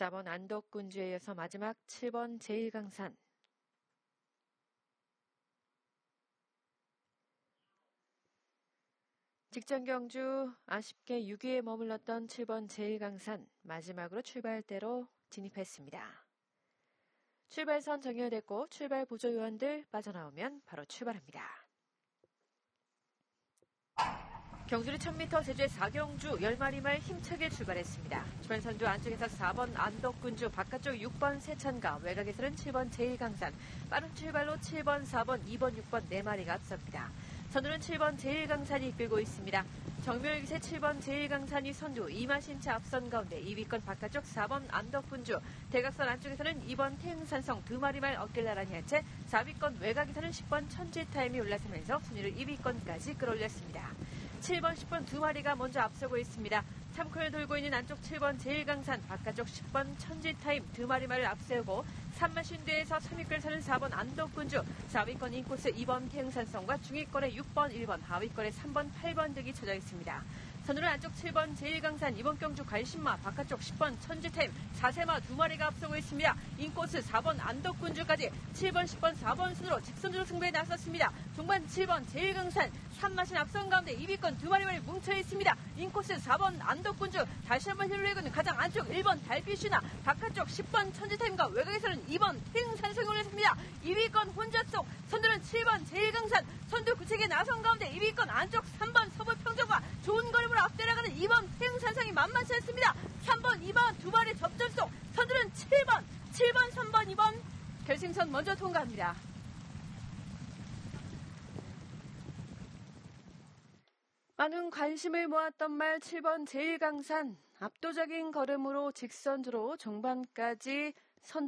4번 안덕군주에 이어서 마지막 7번 제1강산. 직전 경주 아쉽게 6위에 머물렀던 7번 제1강산 마지막으로 출발대로 진입했습니다. 출발선 정렬됐고 출발 보조 요원들 빠져나오면 바로 출발합니다. 경주리 1000m 제주의 4경주 10마리 말 힘차게 출발했습니다. 주변선두 안쪽에서 4번 안덕군주, 바깥쪽 6번 세찬가, 외곽에서는 7번 제1강산, 빠른 출발로 7번, 4번, 2번, 6번 4마리가 앞섭니다. 선두는 7번 제1강산이 이끌고 있습니다. 정묘일기세 7번 제1강산이 선두, 이마신차 앞선 가운데 2위권 바깥쪽 4번 안덕군주, 대각선 안쪽에서는 2번 태흥산성 두 마리 말 어깨를 나란히 한채 4위권 외곽에서는 10번 천지타임이 올라서면서 순위를 2위권까지 끌어올렸습니다. 7번, 10번 두 마리가 먼저 앞서고 있습니다. 3코를 돌고 있는 안쪽 7번 제1강산, 바깥쪽 10번 천지타임 두 마리 말을 앞세우고 3마신 뒤에서 3위권을 서는 4번 안덕군주, 4위권 인코스 2번 태흥산성과 중위권의 6번, 1번, 하위권의 3번, 8번 등이 쳐져 있습니다. 선두는 안쪽 7번 제1강산 이번 경주 관심마 바깥쪽 10번 천지템 4세마 두 마리가 앞서고 있습니다. 인코스 4번 안덕군주까지 7번 10번 4번 순으로 직선주로 승부에 나섰습니다. 중반 7번 제1강산 3마신 앞선 가운데 2위권 두 마리만이 뭉쳐 있습니다. 인코스 4번 안 덕군주 다시 한번 힐로에는 가장 안쪽 1번 달빛이나 바깥쪽 10번 천지템과 외곽에서는 2번 탱산성이 올렸습니다. 2위권 혼자 속 선두는 7번 제1강산 선두 구책에 나선 가운데 2위권 안쪽 3번 서부평정과 좋은 걸음으로 앞대나가는 2번 태흥산성이 만만치 않습니다. 3번, 2번 두 발의 접전 속 선두는 7번, 7번, 3번, 2번 결승선 먼저 통과합니다. 많은 관심을 모았던 말 7번 제1강산 압도적인 걸음으로 직선주로 종반까지 선